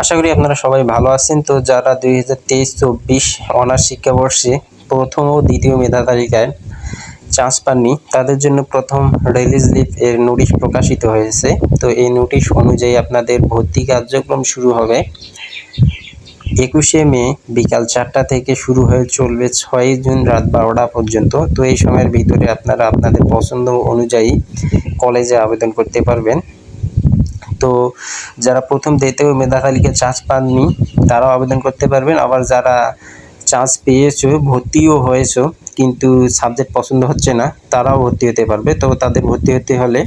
আশা করি আপনারা সবাই ভালো আছেন। তো যারা দুই হাজার তেইশ চব্বিশ অনার্স শিক্ষাবর্ষে প্রথম ও দ্বিতীয় মেধা তালিকায় চান্স পাননি, তাদের জন্য প্রথম রিলিজ লিপ এর নোটিশ প্রকাশিত হয়েছে। তো এই নোটিশ অনুযায়ী আপনাদের ভর্তি কার্যক্রম শুরু হবে একুশে মে বিকাল চারটা থেকে শুরু হয়ে চলবে ছয়ই জুন রাত বারোটা পর্যন্ত। তো এই সময়ের ভিতরে আপনারা আপনাদের পছন্দ অনুযায়ী কলেজে আবেদন করতে পারবেন। তো যারা প্রথম দ্বিতীয় মেধা তালিকায় চান্স পাননি, তারাও আবেদন করতে পারবেন। আবার যারা চান্স পেয়েছ, ভর্তিও হয়েছো, কিন্তু সাবজেক্ট পছন্দ হচ্ছে না, তারাও ভর্তি হতে পারবে। তো তাদের ভর্তি হতে হলে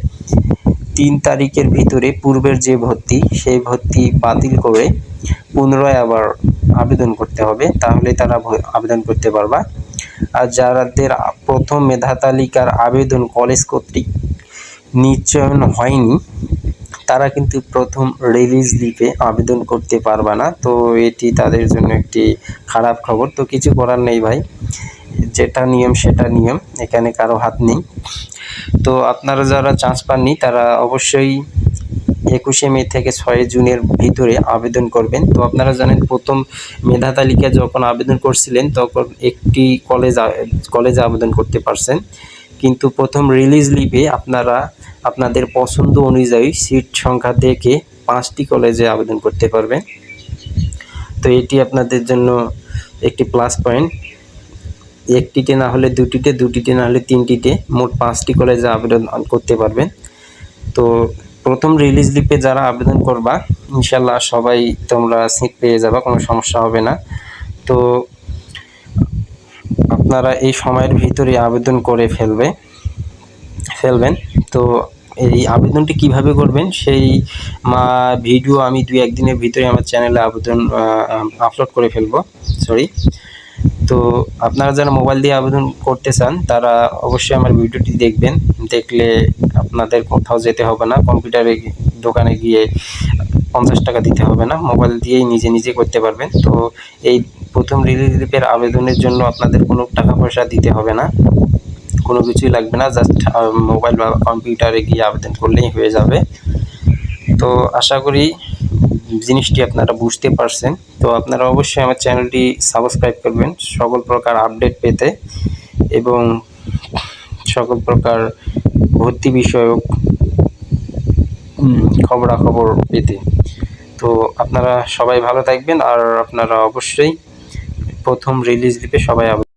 তিন তারিখের ভিতরে পূর্বের যে ভর্তি, সেই ভর্তি বাতিল করে পুনরায় আবার আবেদন করতে হবে। তাহলে তারা আবেদন করতে পারবা। আর যাদের প্রথম মেধা তালিকার আবেদন কলেজ কর্তৃক নিশ্চয়ন হয়নি তারা কিন্তু প্রথম রিলিজ লিপে আবেদন করতে পারবে না। তো এটি তাদের জন্য একটি খারাপ খবর। তো কিছু করার নেই ভাই। যেটা নিয়ম, সেটা নিয়ম। এখানে কারও হাত নেই। তো আপনারা যারা চান্স পাননি, তারা অবশ্যই একুশে মে থেকে ছয় জুনের ভিতরে আবেদন করবেন। তো আপনারা জানেন, প্রথম মেধা তালিকা যখন আবেদন করছিলেন, তখন একটি কলেজ কলেজে আবেদন করতে পারছেন। কিন্তু প্রথম রিলিজ লিপে আপনারা আপনাদের পছন্দ অনুযায়ী সিট সংখ্যা দেখে পাঁচটি কলেজে আবেদন করতে পারবেন। তো এটি আপনাদের জন্য একটি প্লাস পয়েন্ট একটিতে না হলে দুটিতে দুটিতে না হলে তিনটিতে মোট পাঁচটি কলেজে আবেদন করতে পারবেন। তো প্রথম রিলিজ লিপে যারা আবেদন করবা ইনশাল্লাহ সবাই তোমরা সিট পেয়ে যাবা, কোনো সমস্যা হবে না। তো আপনারা এই সময়ের ভিতরে আবেদন করে ফেলবে, ফেলবেন। তো এই আবেদনটি কীভাবে করবেন, সেই মা ভিডিও আমি দুই একদিনের ভিতরে আমার চ্যানেলে আবেদন আপলোড করে ফেলব সরি তো আপনারা যারা মোবাইল দিয়ে আবেদন করতে চান, তারা অবশ্যই আমার ভিডিওটি দেখবেন। দেখলে আপনাদের কোথাও যেতে হবে না, কম্পিউটারে দোকানে গিয়ে পঞ্চাশ টাকা দিতে হবে না, মোবাইল দিয়েই নিজে নিজে করতে পারবেন। তো এই প্রথম রিলিজ লিপের আবেদনের জন্য আপনাদের কোনো টাকা পয়সা দিতে হবে না। কোনো কিছুই লাগবে না জাস্ট মোবাইল বা কম্পিউটারে গিয়ে আবেদন করলেই হয়ে যাবে। তো আশা করি জিনিসটি আপনারা বুঝতে পারছেন। তো আপনারা অবশ্যই আমার চ্যানেলটি সাবস্ক্রাইব করবেন সকল প্রকার আপডেট পেতে এবং সকল প্রকার ভর্তি বিষয়ক খবরাখবর পেতে। তো আপনারা সবাই ভালো থাকবেন আর আপনারা অবশ্যই প্রথম রিলিজ দিবে সবাই আবেদন